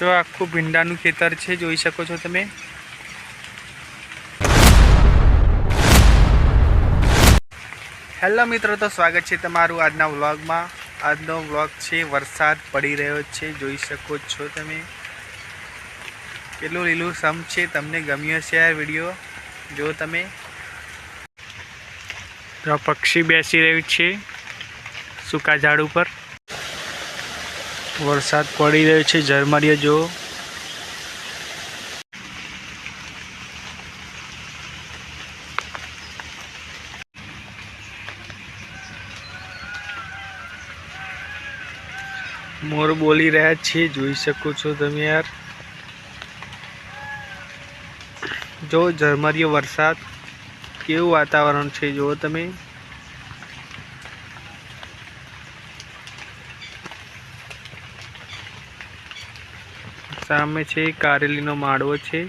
જો આખું ભીંડાનું ખેતર છે, જોઈ શકો છો તમે. હેલો મિત્રો, તો સ્વાગત છે તમારું આજના વ્લોગમાં. આજનો વ્લોગ છે, વરસાદ પડી રહ્યો છે, જોઈ શકો છો તમે. કેટલું લીલું સમ છે, તમને ગમ્યો છે આ વીડિયો? જો તમે. પક્ષી બેસી રહ્યું છે, સૂકા ઝાડ ઉપર. વરસાદ પડી રહ્યો છે ઝરમરીએ જો મોર બોલી રહ્યા છે, જોઈ શકો છો તમે યાર. જો ઝરમરીયો વરસાદ, કેવું વાતાવરણ છે, જુઓ તમે. સામે છે કારેલીનો માળવો છે.